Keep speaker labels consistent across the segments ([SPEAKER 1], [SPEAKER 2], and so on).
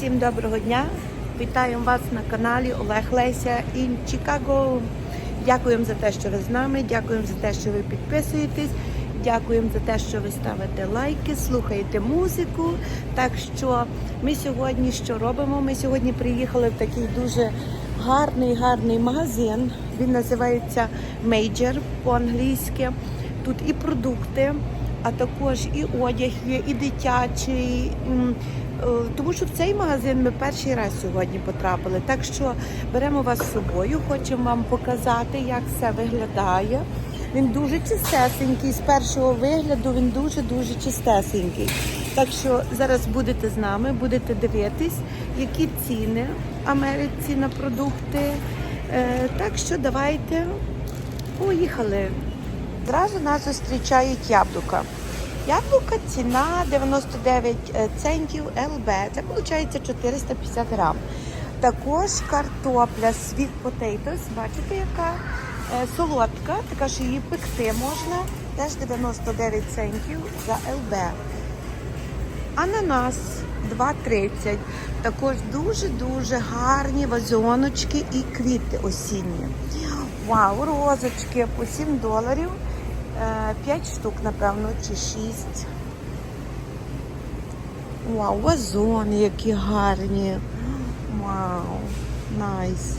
[SPEAKER 1] Всім доброго дня! Вітаємо вас на каналі Олег Леся in Chicago. Дякуємо за те, що ви з нами. Дякуємо за те, що ви підписуєтесь. Дякуємо за те, що ви ставите лайки, слухаєте музику. Так що ми сьогодні що робимо? Ми сьогодні приїхали в такий дуже гарний, гарний магазин. Він називається Major по-англійськи. Тут і продукти, а також і одяг є, і дитячий. Е, Тому що в цей магазин ми перший раз сьогодні потрапили. Так що беремо вас з собою, хочемо вам показати, як все виглядає. Він дуже чистесенький. З першого вигляду він дуже-дуже чистесенький. Так що зараз будете з нами, будете дивитись, які ціни в Америці на продукти. Е, Так що давайте поїхали. Зразу нас зустрічають яблука. Яблука ціна 99 центів ЛБ. Це виходить 450 грам. Також картопля Sweet Potatoes, бачите, яка е, солодка, така що її пекти можна. Теж 99 центів за ЛБ. Ананас 2,30. Також дуже-дуже гарні вазоночки і квіти осінні. Вау, розочки по 7 доларів. 5 штук, напевно, чи 6. Вау, вазони які гарні. Вау, найс.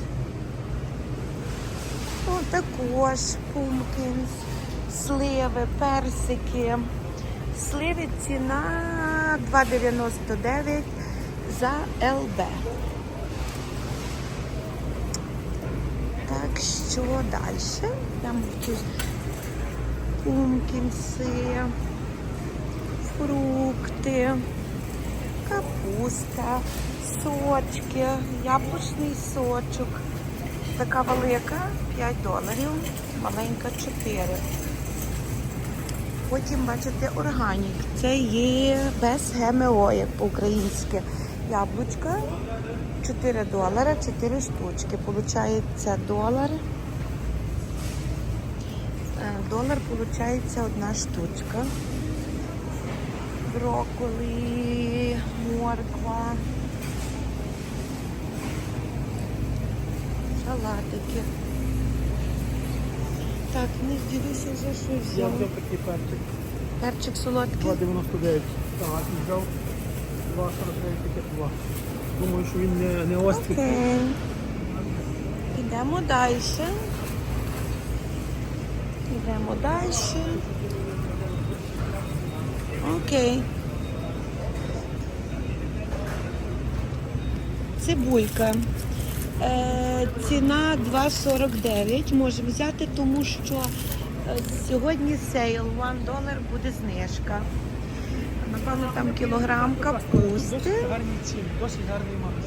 [SPEAKER 1] О, також пумкінс, сливи, персики. Сливи ціна 2,99 за ЛБ. Так що далі? Там пумкінси, фрукти, капуста, сочки, яблучний сочок. Така велика 5 доларів, маленька 4. Потім бачите органік. Це є без ГМО, як по-українськи. Яблучка 4 долара, 4 штучки. Получається долар. Долар получається одна штучка. Брокколі, морква. Салатики. Так, не зділися вже що
[SPEAKER 2] Я
[SPEAKER 1] взяв.
[SPEAKER 2] взяв такий перчик.
[SPEAKER 1] Перчик солодкий.
[SPEAKER 2] 2,99. Так, і взяв 2,49 таке 2. Думаю, що він не, не острий.
[SPEAKER 1] Окей. Йдемо далі. Йдемо далі. Окей. Цибулька. Е, ціна 2,49. Можемо взяти, тому що е, сьогодні сейл, 1 долар буде знижка. Напевно, там кілограм капусти.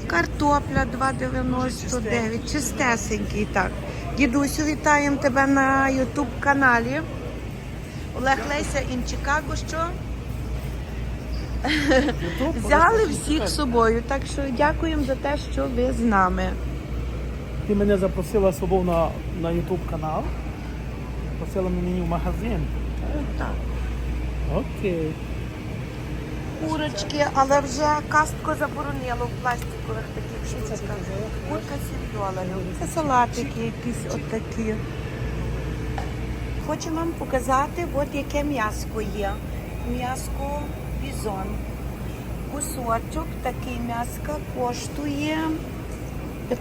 [SPEAKER 1] Картопля 2,99. Чистесенький, так. Дідусю, вітаємо тебе на Ютуб каналі. Олег Леся ін Чикаго, що взяли всіх з собою. Так що дякуємо за те, що ви з нами.
[SPEAKER 2] Ти мене запросила з собою на, на YouTube канал. Запросила мені в магазин.
[SPEAKER 1] Так.
[SPEAKER 2] Окей.
[SPEAKER 1] Курочки, але вже кастко заборонило в пластикових таких штучках. Курка 7 доларів. Це салатики якісь отакі. Хочу вам показати, от яке м'яско є. М'яско бізон. Кусочок такий м'яска коштує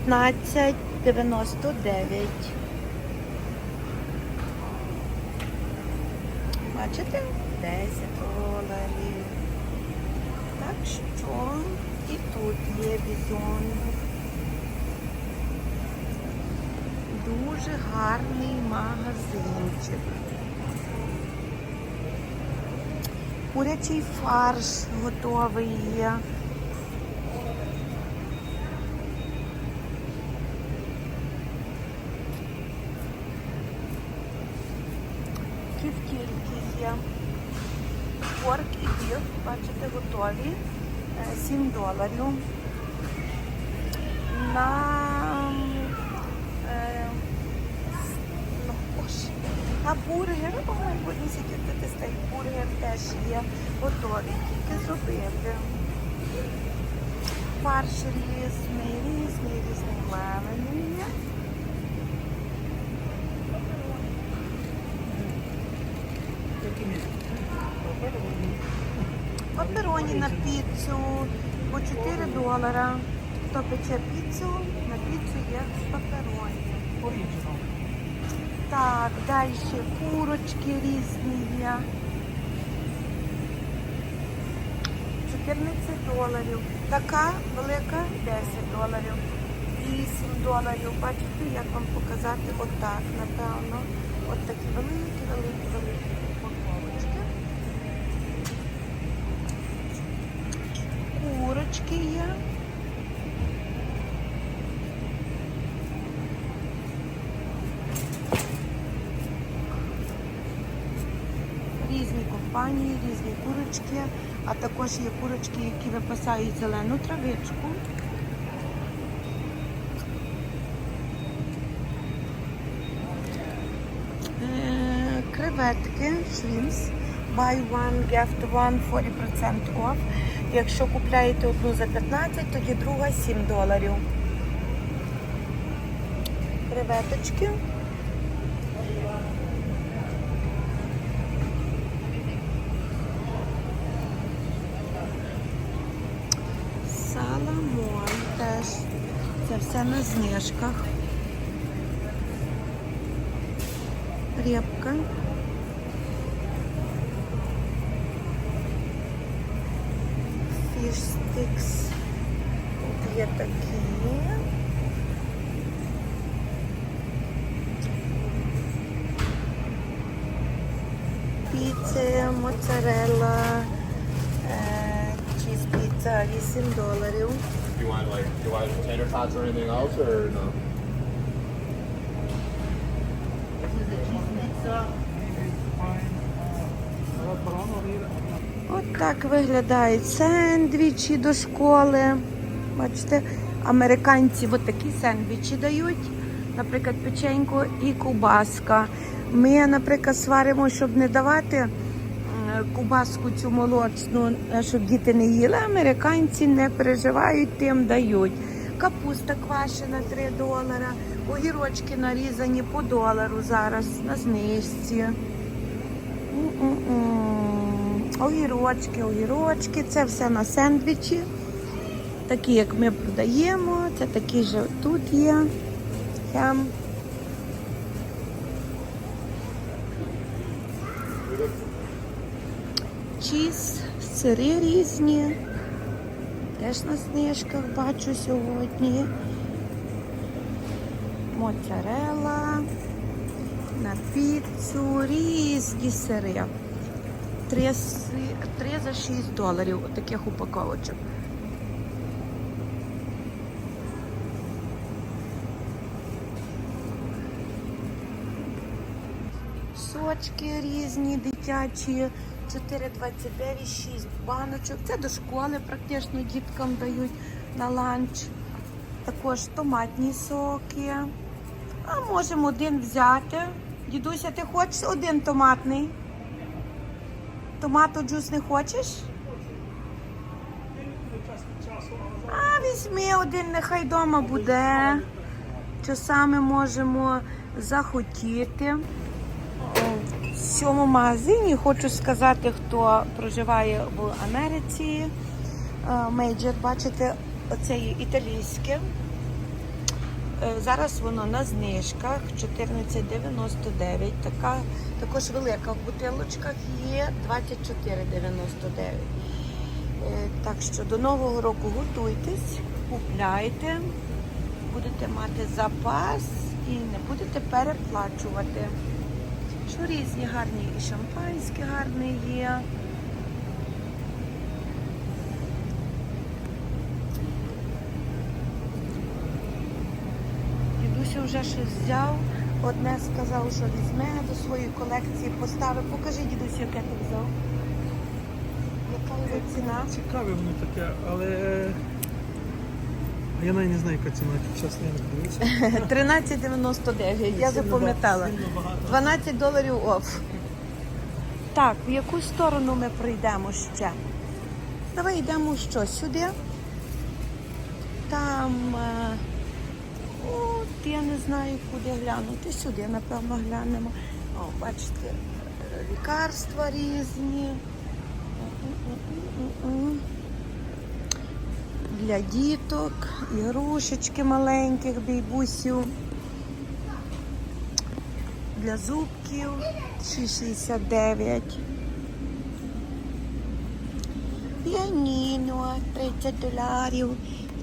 [SPEAKER 1] 15,99. Бачите? 10 доларів. Так що і тут є бізон. Дуже гарний магазинчик. Курячий фарш готовий є. Ківтільки є. Порк і біф, бачите, готові. Е, 7 доларів. На е, ну, на бургер, о май goodness, який тут стоїть бургер теж є готовий, тільки зробити. фарш різний, різний, різний мелений є. Папероні на піцу по 4 долара. Хто пече піцу, на піцу є папероні. Так, далі курочки різні є. 14 доларів. Така велика 10 доларів. 8 доларів. Бачите, як вам показати отак, напевно. От такі великі, великі, великі упаковочки. Курочки є. різні компанії, різні курочки, а також є курочки, які випасають зелену травичку. Е, Креветки, швімс, buy one, get one, 40% off. Якщо купляєте одну за 15, тоді друга 7 доларів. Креветочки. Саламон теж. Це все на знижках. Репка. Фіш стикс. Тут є такі. Піци, моцарелла, е, чіз піца 8 доларів.
[SPEAKER 3] You want like do you want tater tots or anything else or no?
[SPEAKER 1] От так виглядають сендвічі до школи. Бачите, американці от такі сендвічі дають, наприклад, печенько і кубаска. Ми, наприклад, сваримо, щоб не давати кубаску цю молочну, е, щоб діти не їли. Американці не переживають, тим дають. Капуста квашена 3 долара, огірочки нарізані по долару зараз на знижці. Огірочки, огірочки, це все на сендвічі. Такі, як ми продаємо, це такі ж тут є. Хем. Чіз, сири різні. Теж на знижках бачу сьогодні. Моцарелла, на піцу, різні сири. Три, три за 6 доларів таких упаковочок. Сочки різні, дитячі, 4,29, 6 баночок. Це до школи практично діткам дають на ланч. Також томатні соки. А можемо один взяти. Дідуся, ти хочеш один томатний? Томату джус не хочеш? А візьми один, нехай вдома буде. Часами можемо захотіти. В цьому магазині хочу сказати, хто проживає в Америці. Е, Мейджор, бачите, оце є італійське. Е, Зараз воно на знижках 14,99. Така також велика в бутилочках є 24,99. Е, Так що до Нового року готуйтесь, купляйте, будете мати запас і не будете переплачувати. Що різні гарні і шампанське гарне є. Дідуся вже щось взяв. Одне сказав, що візьме до своєї колекції, поставив. Покажи, дідусю, яке ти взяв. Яка його ціна?
[SPEAKER 2] Цікаве воно таке, але а я навіть не знаю, яка ціна, чесно, я не дивився.
[SPEAKER 1] 13,99, я запам'ятала. 12 доларів оф. Так, в яку сторону ми прийдемо ще? Давай йдемо що сюди. Там е, от я не знаю, куди глянути. Сюди, напевно, глянемо. О, бачите, е, лікарства різні для діток, ігрушечки маленьких, бійбусів, для зубків 6,69. Піаніно 30 доларів.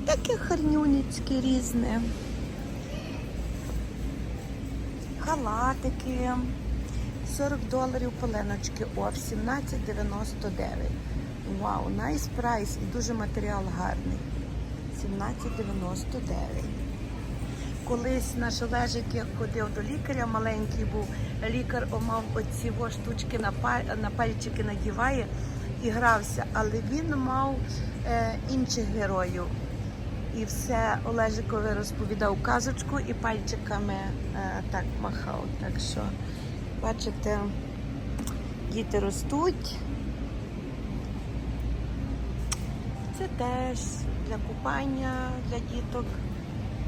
[SPEAKER 1] Таке харнюнецьке різне. Халатики. 40 доларів поленочки, ОФ 17,99. Вау, найс прайс і дуже матеріал гарний. 17,99. Колись наш Олежик, як ходив до лікаря, маленький був, лікар мав оці штучки на на пальчики надіває і грався, але він мав е, інших героїв. І все Олежикове розповідав казочку і пальчиками е, так махав. Так що, бачите, діти ростуть. Це теж для купання, для діток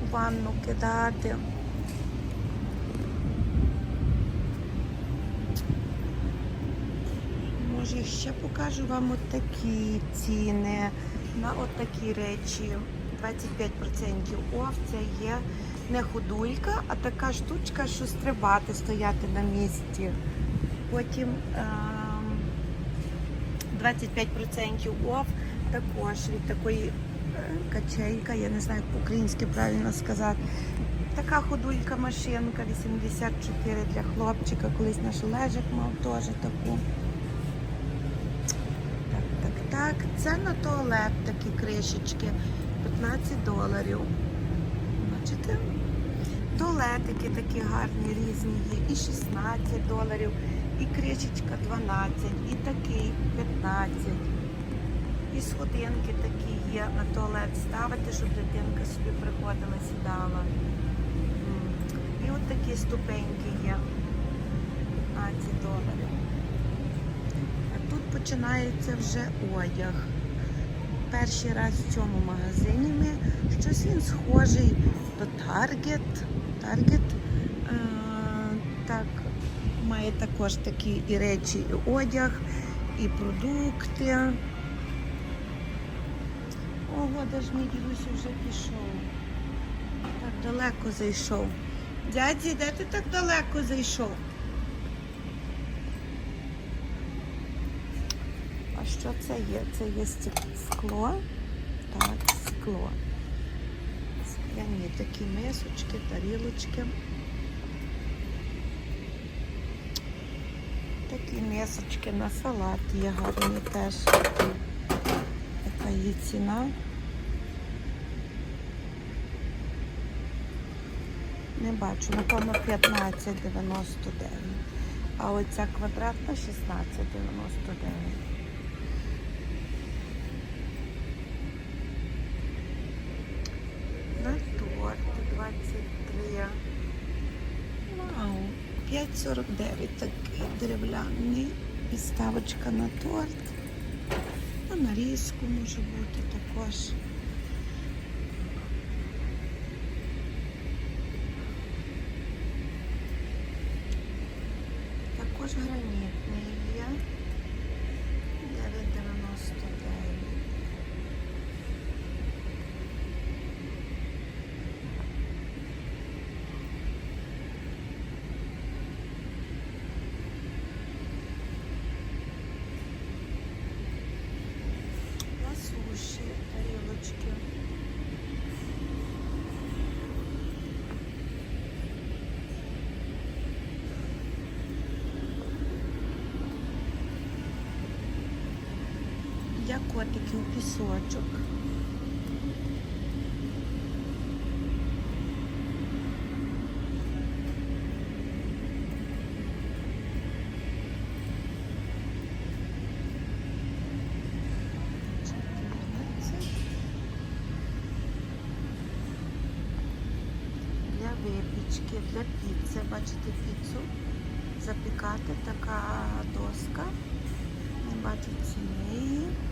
[SPEAKER 1] у ванну кидати. Може, ще покажу вам отакі ціни на отакі речі. 25% оф, це є не ходулька, а така штучка, що стрибати, стояти на місці. Потім ем, 25% оф також від такої е, качелька, я не знаю, як по-українськи правильно сказати. Така ходулька машинка 84 для хлопчика, колись наш Лежик мав теж таку. Так, так, так. Це на туалет такі кришечки. 15 доларів. Бачите? Туалетики такі гарні, різні є. І 16 доларів, і кришечка 12, і такий 15 і сходинки такі є, на туалет ставити, щоб дитинка собі приходила, сідала. І от такі ступеньки є. А ці долари. А тут починається вже одяг. Перший раз в цьому магазині ми щось він схожий до Target. Target е так, має також такі і речі, і одяг, і продукти года ж мій дідусь вже пішов. Так далеко зайшов. Дяді, де ти так далеко зайшов? А що це є? Це є скло. Так, скло. Скляні такі мисочки, тарілочки. Такі мисочки на салат є гарні теж. Така є ціна. Не бачу, напевно, 15,99. А оця квадратна 16,99. На торт 23. Вау, 5,49 такий деревляний. І ставочка на торт. А на різку може бути також. Thank you. для котиків пісочок. Для випічки, для піци, бачите піцу, запікати така доска. Не бачу цієї.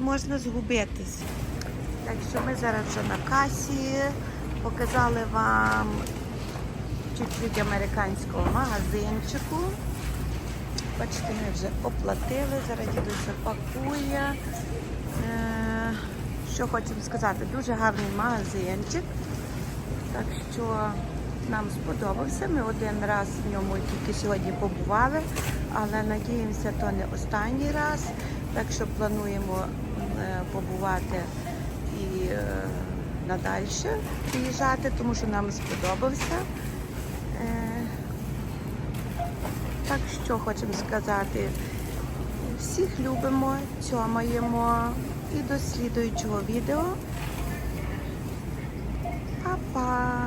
[SPEAKER 1] Можна згубитись. Так що ми зараз вже на касі показали вам чуть-чуть американського магазинчику. Бачите, ми вже оплатили, зараз дідуся пакує. Е, що хочемо сказати, дуже гарний магазинчик. Так що нам сподобався. Ми один раз в ньому тільки сьогодні побували, але надіємося, то не останній раз. Так що плануємо е, побувати і е, надальше приїжджати, тому що нам сподобався. Е, Так що хочемо сказати. Всіх любимо, цьомаємо і до слідуючого відео. Па-па!